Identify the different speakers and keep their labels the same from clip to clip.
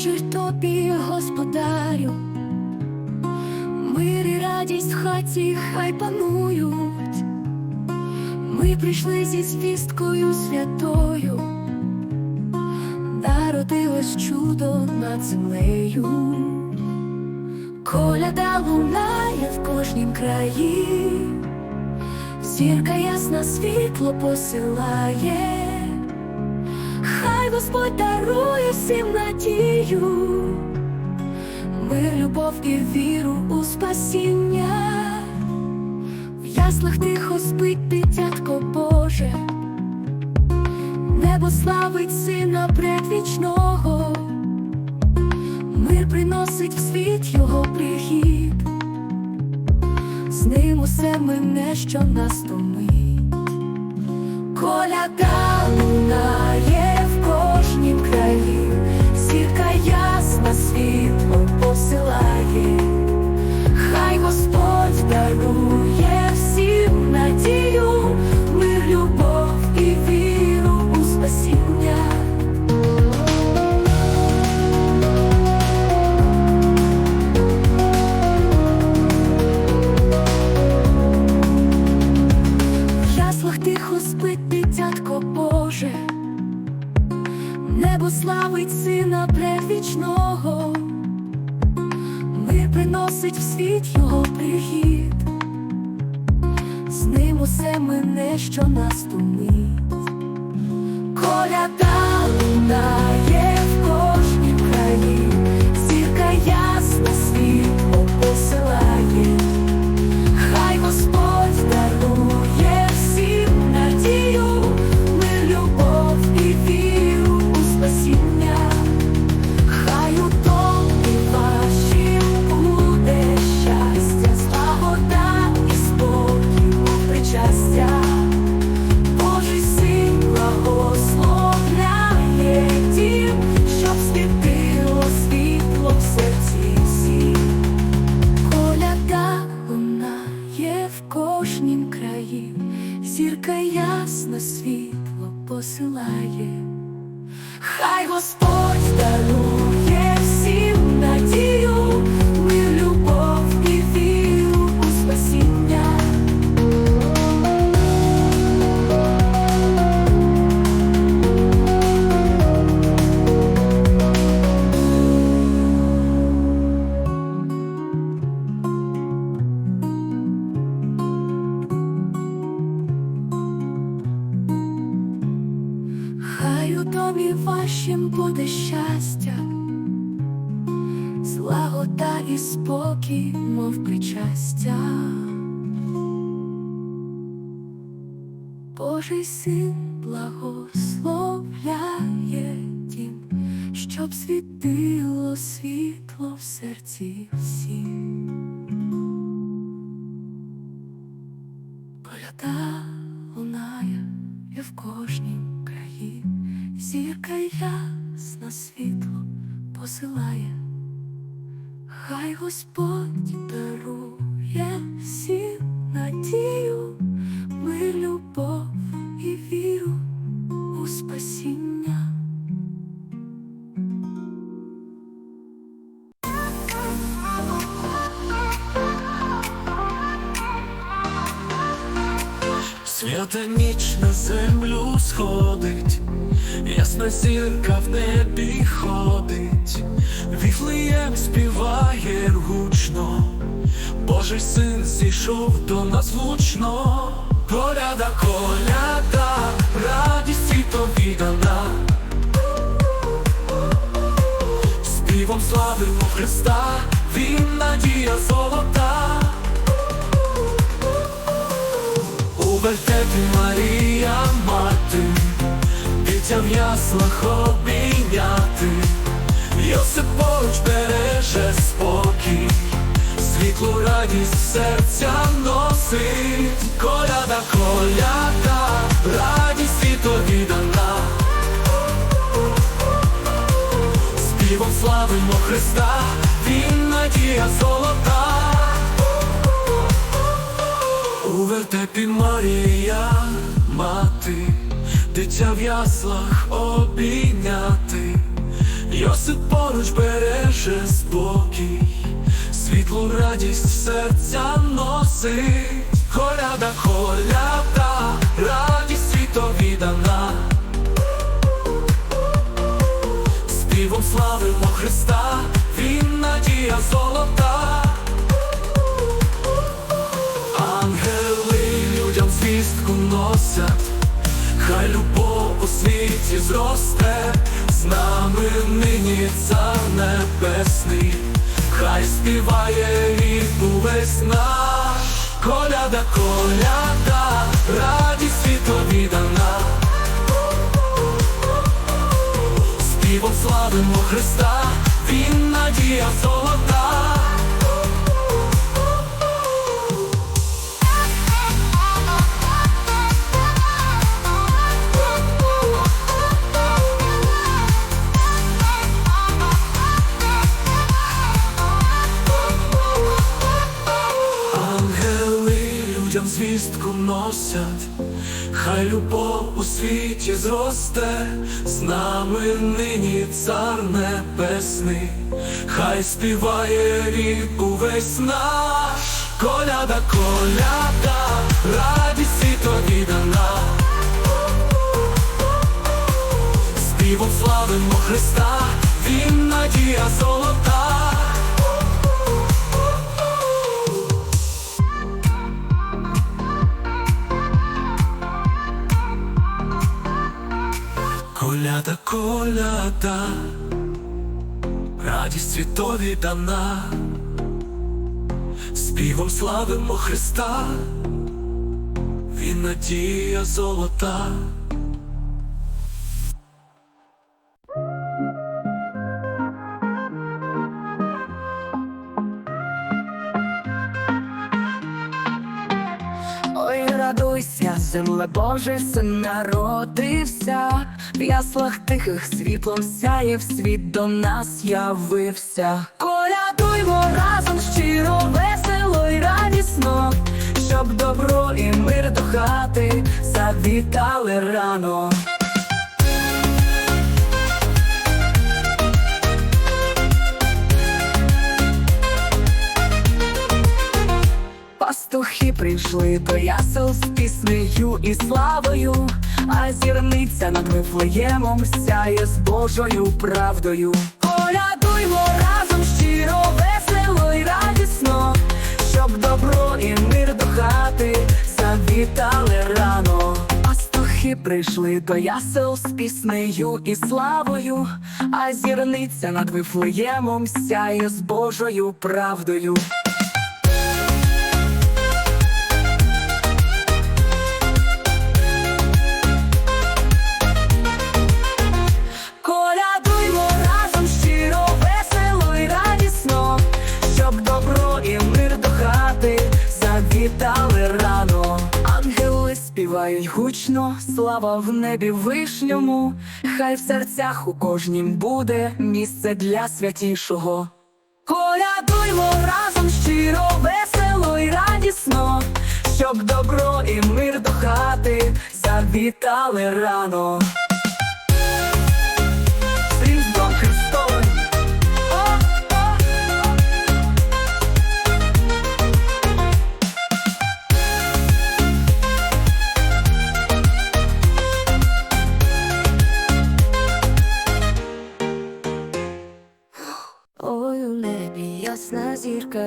Speaker 1: вечір тобі, господарю, мир і радість в хаті хай панують. Ми прийшли зі звісткою святою, народилось чудо над землею, коляда лунає в кожнім краї, зірка ясна світло посилає. Господь дарує всім надію, мир, любов і віру у спасіння, в яслах тихо спить дитятко Боже, небо славить сина предвічного, мир приносить в світ його прихід, з ним усе мине, що нас томить. Коляда лунає в кожнім краї, зірка ясна світло посилає, хай Господь дарує приносить в світ його прихід, з ним усе мине, що нас тумить. Спокій, мов причастя. Божий син благословляє дім, щоб світило світло в серці всім. Коляда лунає і в кожнім краї, зірка ясна світло посилає, хай Господь дарує всім надію, мир, любов і віру у спасіння.
Speaker 2: Свята ніч на землю сходить, ясна зірка в небі ходить, Віфлеєм співає гучно, Божий син зійшов до нас гучно, коляда, коляда, радість світові дана, співом славимо Христа, Він надія золота. Вертепі Марія мати, дитя в яслах обійняти, Йосип береже спокій, світлу радість серця носить, коляда, коляда, радість світові дана. Співом славимо Христа, Він надія золота. Вертепі Марія, мати, дитя в яслах обійняти, Йосип поруч береже спокій, світлу радість серця носить, коляда, коляда, зросте, з нами нині цар небесний, хай співає рід увесь наш, коляда, коляда, радість світові дана. Співом славимо Христа, Він надія золота. Звістку носять, хай любов у світі зросте, з нами нині цар небесний, хай співає рік увесь наш, коляда, коляда, радість світові дана. Співом славимо Христа, Він надія золота. Коляда, радість світові дана, співом славимо Христа, Він надія золота.
Speaker 1: Земле Божий син народився, в яслах тихих світлом сяєв світ до нас явився. Колядуймо разом щиро, весело й радісно, щоб добро і мир до хати завітали рано. Прийшли до ясел з піснею і славою, а зірниця над Вифлеємом сяє з Божою правдою. Колядуймо разом щиро, весело й радісно, щоб добро і мир до хати завітали рано. Пастухи прийшли до ясел з піснею і славою, а зірниця над Вифлеємом сяє з Божою правдою. Слава в небі вишньому, хай в серцях у кожнім буде місце для святішого. Колядуймо разом щиро, весело і радісно, щоб добро і мир до хати завітали рано.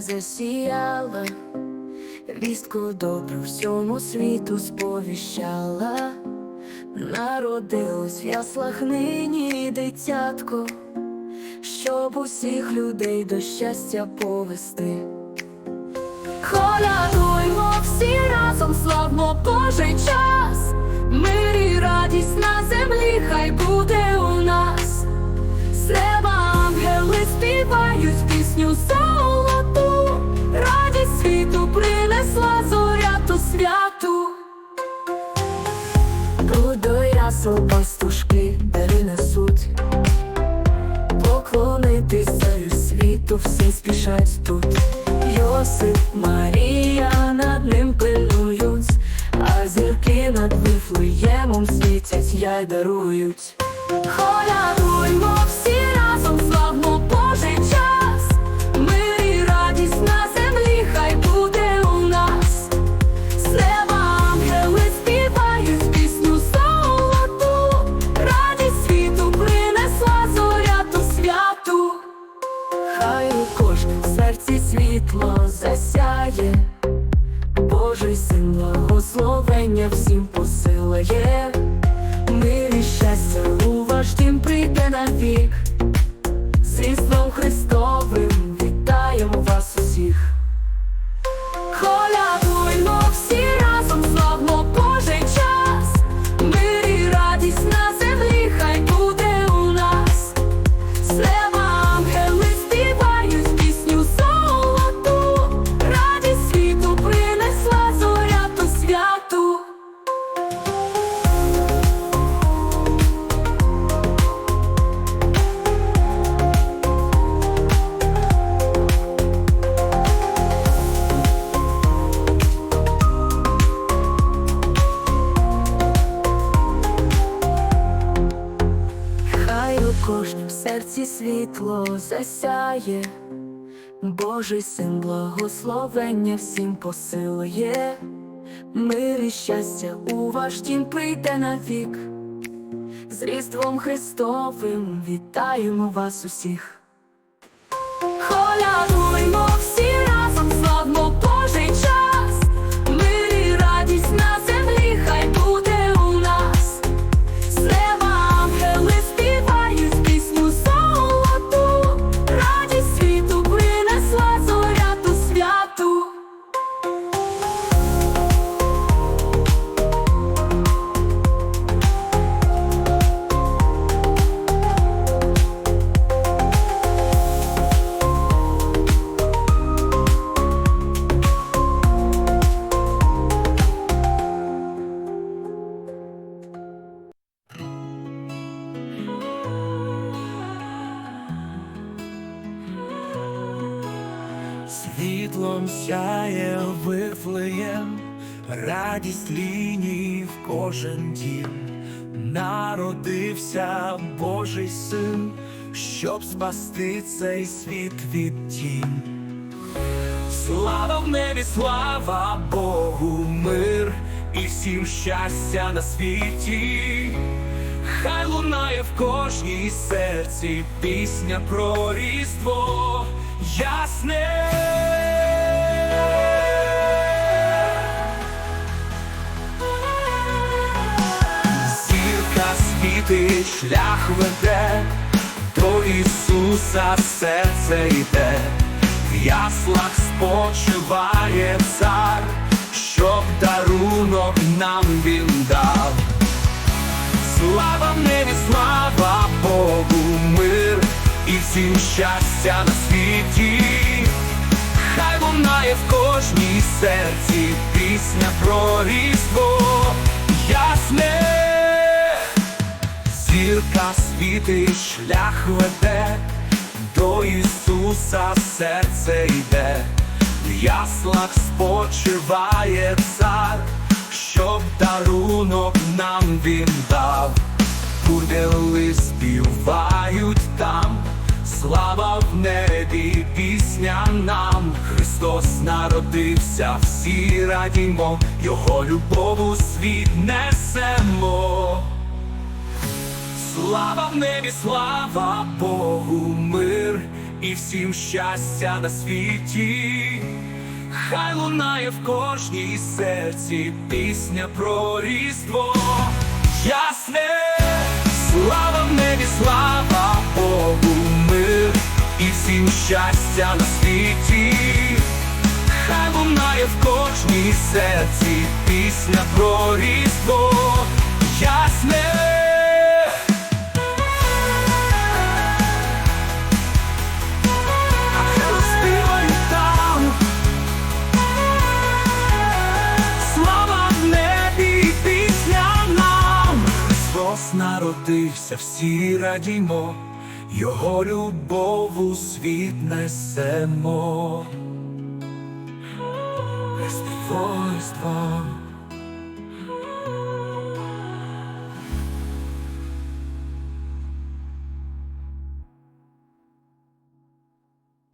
Speaker 1: Засіяла, вістку добру всьому світу сповіщала. Народилось в яслах нині дитятко, щоб усіх людей до щастя повести. Колядуймо всі разом, славмо Божий час, мир і радість на землі, хай буде у нас. З неба ангели співають пісню ясел пастушки перенесуть, поклонитися світу всі спішать тут. Йосип, Марія над ним пильнують, а зірки над Вифлеємом світять, я й дарують. Холядуймо всі засяє, Боже син благословення всім посилає, мир і щастя у ваш дім прийде на вік, Різдвом Христом. Засяє, Божий син благословення всім посилує, мир і щастя у ваш дім прийде навік. З Різдвом Христовим вітаємо вас усіх. Колядуймо
Speaker 2: Світлом сяє вифлеєм, радість лінії в кожен дім. Народився Божий син, щоб спасти цей світ від тінь. Слава в небі, слава Богу, мир і всім щастя на світі. Хай лунає в кожній серці пісня про різдво ясне. Зірка світить, шлях веде, до Ісуса серце йде, в яслах спочиває цар, щоб дарунок нам він дав. Всім щастя на світі. Хай лунає в кожній серці пісня про різдво ясне. Зірка світить, шлях веде, до Ісуса серце йде, в яслах спочиває цар, щоб дарунок нам він дав, Курдели співають там, слава в небі, пісня нам, Христос народився, всі радімо, Його любов у світ несемо. Слава в небі, слава Богу, мир і всім щастя на світі. Хай лунає в кожній серці пісня про різдво ясне, слава в небі, слава Богу, і всім щастя на світі. Хай лунає в кожній серці пісня про різдво ясне. Народився, всі радімо, Його любов у світ несемо. без Різдво,